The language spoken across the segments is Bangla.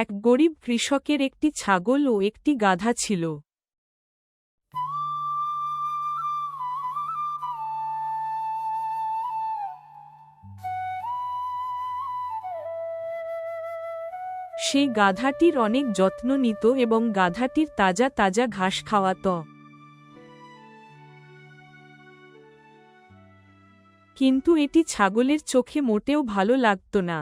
এক গরিব কৃষকের একটি ছাগল ও একটি গাধা ছিল। সেই গাধাটির অনেক যত্ন নিত এবং গাধাটির তাজা তাজা ঘাস খাওয়াত। কিন্তু এটি ছাগলের চোখে মোটেও ভালো লাগত না।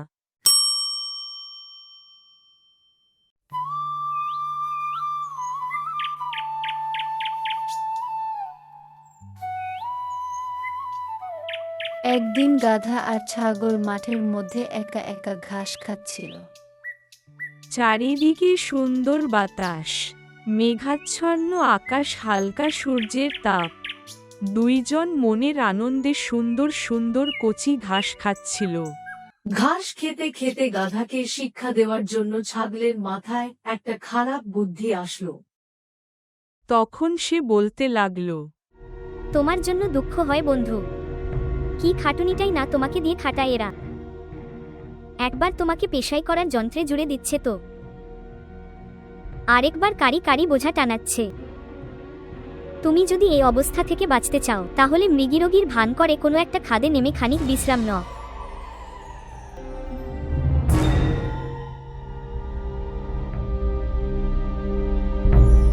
একদিন গাধা আর ছাগল মাঠের মধ্যে একা একা ঘাস খাচ্ছিল। চারিদিকে সুন্দর বাতাস মেঘাচ্ছন্ন আকাশ হালকা সূর্যের তাপ। দুইজন মনের আনন্দে সুন্দর সুন্দর কচি ঘাস খাচ্ছিল। ঘাস খেতে খেতে গাধাকে শিক্ষা দেওয়ার জন্য ছাগলের মাথায় একটা খারাপ বুদ্ধি আসলো। তখন সে বলতে লাগল তোমার জন্য দুঃখ হয় বন্ধু। কি খাটুনিটাই না তোমাকে দিয়ে খাটায় এরা। একবার তোমাকে পেশাই করার যন্ত্রে জুড়ে দিচ্ছে তো। আরেকবার কারি কারি বোঝা টানাচ্ছে। তুমি যদি এই অবস্থা থেকে বাঁচতে চাও, তাহলে মৃগীরোগীর ভান করে কোনো একটা খাদে নেমে খানিক বিশ্রাম ন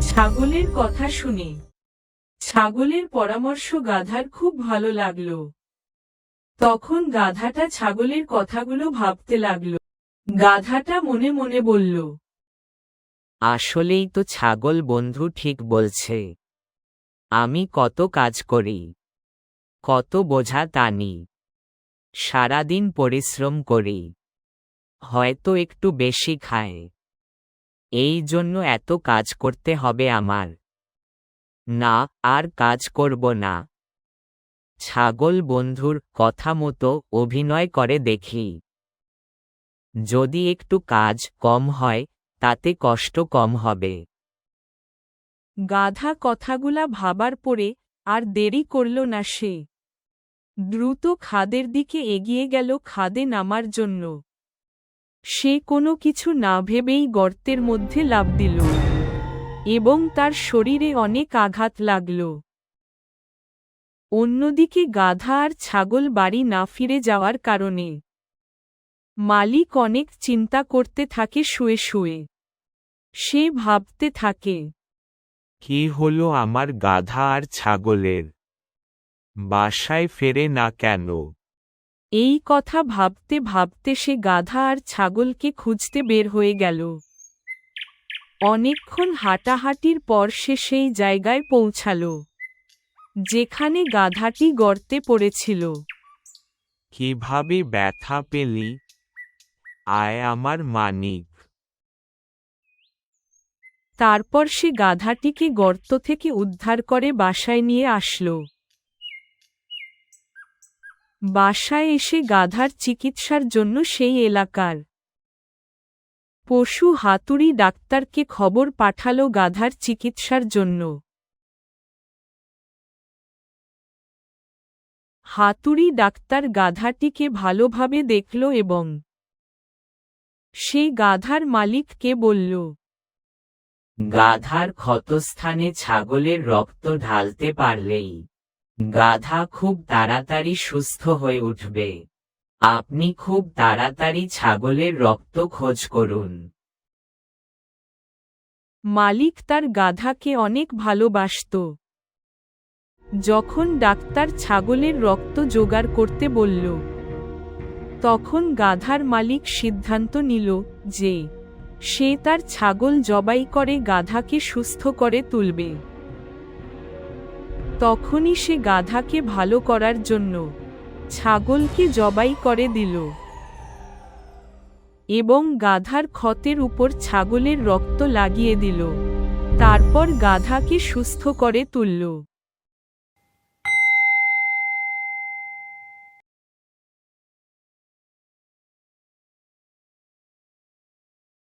ছাগলের কথা শুনে। ছাগলের পরামর্শ গাধার খুব ভালো লাগল। তখন গাধাটা ছাগলের কথাগুলো ভাবতে লাগল। গাধাটা মনে মনে বলল, আসলেই তো ছাগল বন্ধু ঠিক বলছে। আমি কত কাজ করি, কত বোঝা টানি, সারাদিন পরিশ্রম করি, হয়তো একটু বেশি খায়। এই জন্য এত কাজ করতে হবে আমার। না, আর কাজ করব না। ছাগল বন্ধুর কথা মতো অভিনয় করে দেখি। যদি একটু কাজ কম হয়, তাতে কষ্ট কম হবে। গাধা কথাগুলা ভাবার পরে আর দেরি করল না সে। দ্রুত খাদের দিকে এগিয়ে গেল খাদে নামার জন্য। সে কোনো কিছু না ভেবেই গর্তের মধ্যে লাফ দিল। এবং তার শরীরে অনেক আঘাত লাগল। অন্যদিকে গাধা আর ছাগল বাড়ি না ফিরে যাওয়ার কারণে। মালিক অনেক চিন্তা করতে থাকে শুয়ে শুয়ে। সে ভাবতে থাকে কি হল আমার গাধা আর ছাগলের? বাসায় ফেরে না কেন? এই কথা ভাবতে ভাবতে সে গাধা আর ছাগলকে খুঁজতে বের হয়ে গেল। অনেকক্ষণ হাঁটাহাঁটির পর সে সেই জায়গায় পৌঁছাল। যেখানে গাধাটি গর্তে পড়েছিল। কীভাবে ব্যথা পেলি? আয় আমার মানিক। তারপর সে গাধাটিকে গর্ত থেকে উদ্ধার করে বাসায় নিয়ে আসলো। বাসায় এসে গাধার চিকিৎসার জন্য সেই এলাকার পশু হাতুড়ি ডাক্তারকে খবর পাঠালো গাধার চিকিৎসার জন্য। হাতুড়ি ডাক্তার গাধাটিকে ভালোভাবে দেখল এবং সে গাধার মালিককে বলল গাধার ক্ষতস্থানে ছাগলের রক্ত ঢালতে পারলেই গাধা খুব তাড়াতাড়ি সুস্থ হয়ে উঠবে। আপনি খুব তাড়াতাড়ি ছাগলের রক্ত খোঁজ করুন। মালিক তার গাধাকে অনেক ভালোবাসত। যখন ডাক্তার ছাগলের রক্ত জোগাড় করতে বলল, তখন গাধার মালিক সিদ্ধান্ত নিল যে, সে তার ছাগল জবাই করে গাধাকে সুস্থ করে তুলবে। তখনই সে গাধাকে ভালো করার জন্য ছাগলকে জবাই করে দিল এবং গাধার ক্ষতের উপর ছাগলের রক্ত লাগিয়ে দিল। তারপর গাধাকে সুস্থ করে তুলল।